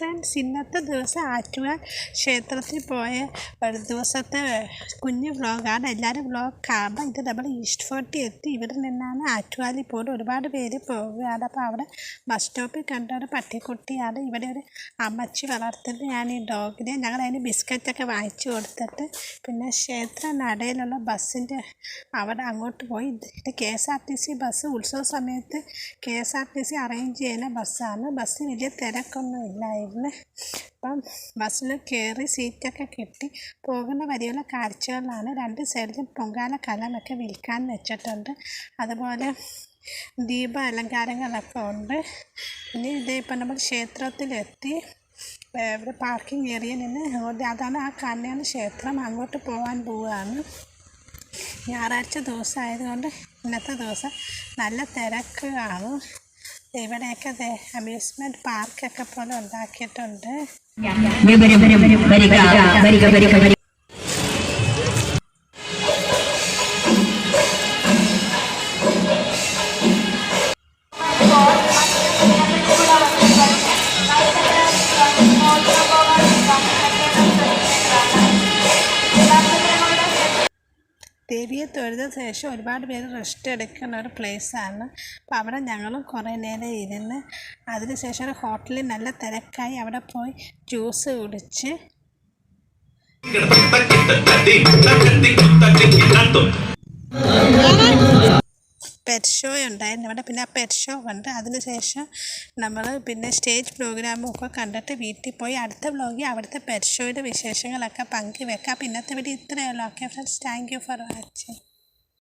Friends ഇന്നത്തെ ദിവസം ആറ്റുകാൽ ക്ഷേത്രത്തിൽ പോയ ഒരു ദിവസത്തെ കുഞ്ഞ് വ്ളോഗാണ് എല്ലാവരും വ്ളോഗ് കാണാം ഇത് നമ്മൾ ഈസ്റ്റ് ഫോർട്ടി എത്തി. ഇവിടെ നിന്നാണ് ആറ്റുകാലിൽ പോകുന്നത് ഒരുപാട് പേര് പോവുകയാണ്. അപ്പോൾ അവിടെ ബസ് സ്റ്റോപ്പിൽ കണ്ട ഒരു പട്ടിക്കുട്ടിയാണ്. ഇവിടെ ഒരു അമ്മച്ചി വളർത്തുന്നത്. ഞാൻ ഈ ഡോഗിനെ ഞങ്ങൾ അതിന് ബിസ്ക്കറ്റൊക്കെ വാങ്ങിച്ചു കൊടുത്തിട്ട് പിന്നെ ക്ഷേത്ര നടയിലുള്ള ബസ്സിന്റെ അവിടെ അങ്ങോട്ട് പോയി. ഇത് K S R T C bus ഉത്സവ സമയത്ത് K S R T C arrange ചെയ്യുന്ന ബസ്സാണ്. ബസ്സിന് വലിയ തിരക്കൊന്നും ഇല്ലായിരുന്നു അപ്പം ബസ്സിൽ കയറി സീറ്റൊക്കെ കിട്ടി. പോകുന്ന വരെയുള്ള കാഴ്ചകളാണ്. രണ്ട് സൈഡിലും പൊങ്കാല കലമൊക്കെ വിൽക്കാൻ വെച്ചിട്ടുണ്ട്. അതുപോലെ ദീപ അലങ്കാരങ്ങളൊക്കെ ഉണ്ട്. പിന്നെ ഇതേ ഇപ്പം നമ്മൾ ക്ഷേത്രത്തിലെത്തി. ഇവിടെ പാർക്കിംഗ് ഏരിയ നിന്ന് അതാണ് ആ കല്യാണ ക്ഷേത്രം അങ്ങോട്ട് പോകാൻ പോവുകയാണ് ഞായറാഴ്ച ദിവസമായതുകൊണ്ട് ഇന്നത്തെ ദിവസം നല്ല തിരക്ക് കാണും ഇവിടെയൊക്കെ അമ്യൂസ്മെന്റ് പാർക്കൊക്കെ പോലെ ഉണ്ടാക്കിയിട്ടുണ്ട് ദേവിയെ തൊഴുത ശേഷം ഒരുപാട് പേര് റെസ്റ്റ് എടുക്കുന്ന ഒരു പ്ലേസാണ് അപ്പോൾ അവിടെ ഞങ്ങളും കുറേ നേരം ഇരുന്ന് അതിന് ശേഷം ഒരു ഹോട്ടലിൽ നല്ല തിരക്കായി അവിടെ പോയി ജ്യൂസ് കുടിച്ച് പെറ്റ് ഷോ ഉണ്ടായിരുന്നു. അവിടെ പിന്നെ ആ പെറ്റ് ഷോ കണ്ട് അതിനുശേഷം നമ്മൾ പിന്നെ സ്റ്റേജ് പ്രോഗ്രാമും ഒക്കെ കണ്ടിട്ട് വീട്ടിൽ പോയി അടുത്ത വ്ളോഗിൽ അവിടുത്തെ പെറ്റ് ഷോയുടെ വിശേഷങ്ങളൊക്കെ പങ്കുവെക്കാം. പിന്നത്തെ വീഡിയോ ഇത്രയേ ഉള്ളൂ. Okay friends thank you for watching